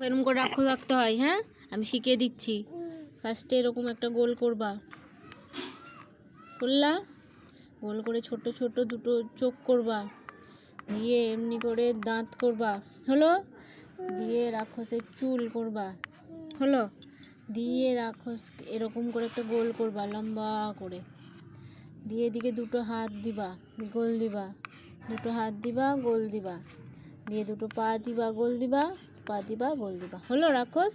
এরকম করে রাখো রাখতে হয় হ্যাঁ? আমি শিখিয়ে দিচ্ছি। ফার্স্টে এরকম একটা গোল করবা। করলা? গোল করে ছোট ছোট দুটো চোখ করবা। দিয়ে এমনি করে দাঁত করবা। হলো? দিয়ে রাক্ষসের চুল করবা। হলো? দিয়ে রাক্ষস এরকম করে একটা গোল করবা, লম্বা করে। দিয়ে এদিকে দুটো হাত দিবা, গোল দিবা। দুটো হাত দিবা, গোল দিবা। দিয়ে দুটো পা দিবা, গোল দিবা, পা দিবা, গোল দিবা। হলো রাক্ষস?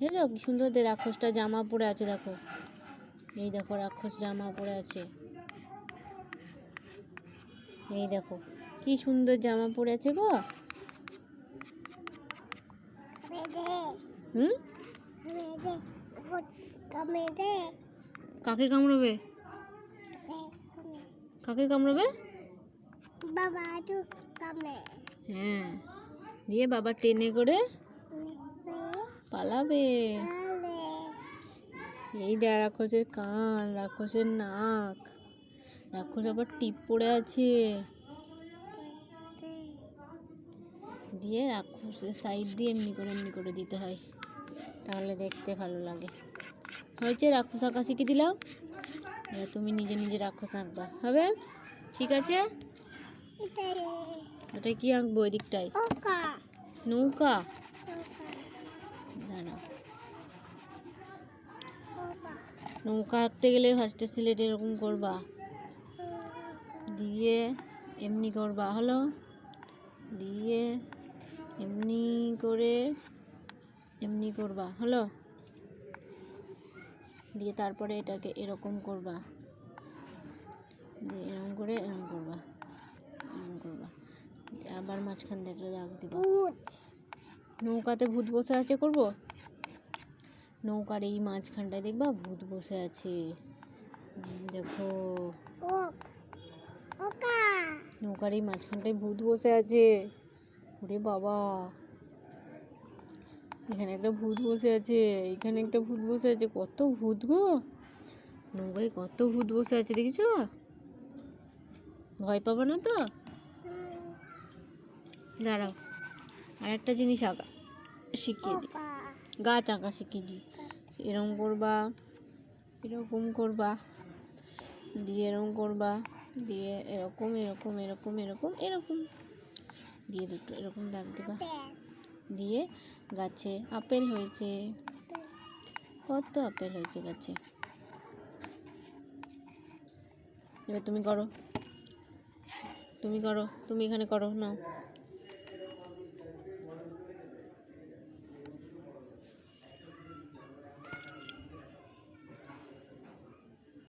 দেখো কি সুন্দর দে রাক্ষসটা জামা পরে আছে, দেখো। এই দেখো রাক্ষস জামা পরে আছে। এই দেখো, কি সুন্দর জামা পরে আছে গো। কাকে কামড়বে? কাকে কামড়বে? বাবা তো কামে হ্যাঁ দিয়ে বাবা টেনে করে পালাবে। এই দেখ রাক্ষসের কান, রাক্ষসের নাক। রাক্ষস আবার টিপ পড়ে আছে। দিয়ে রাক্ষসের সাইড দিয়ে এমনি করে এমনি করে দিতে হয়। তাহলে দেখতে ভালো লাগে। হয়েছে রাক্ষস আঁকা শিখে দিলাম? তুমি নিজে নিজে রাক্ষস আঁকবা। হবে? ঠিক আছে? এটা কি আঁকবো ওই দিকটায় নৌকা? দাঁড়াও। নৌকা আঁকতে গেলে ফার্স্টে সিলেট এরকম করবা। দিয়ে এমনি করবা হলো? দিয়ে এমনি করে এমনি করবা হলো? দিয়ে তারপরে এটাকে এরকম করবা। দিয়ে এরকম করে এরকম করবা। আবার মাঝখান দিয়ে একটা দাগ দিব। নৌকাতে ভূত বসে আছে করব? নৌকার এই মাঝখানটায় দেখবা ভূত বসে আছে। দেখো। নৌকার এই মাঝখানটায় ভূত বসে আছে। ওরে বাবা। এখানে একটা ভূত বসে আছে এখানে একটা ভূত বসে আছে। কত ভূত গো! নৌকায় কত ভূত বসে আছে দেখেছ? ভয় পাবো না তো? দাঁড়াও। আর একটা জিনিস আঁকা শিখিয়ে দিই। গাছ আঁকা শিখিয়ে দিই। এরকম করবা এরকম করবা দিয়ে এরকম করবা দিয়ে এরকম এরকম এরকম এরকম এরকম। দিয়ে দুটো এরকম দাগ দেবা। দিয়ে গাছে আপেল হয়েছে। কত আপেল হয়েছে গাছে? এবার তুমি করো। তুমি করো তুমি এখানে করো নাও।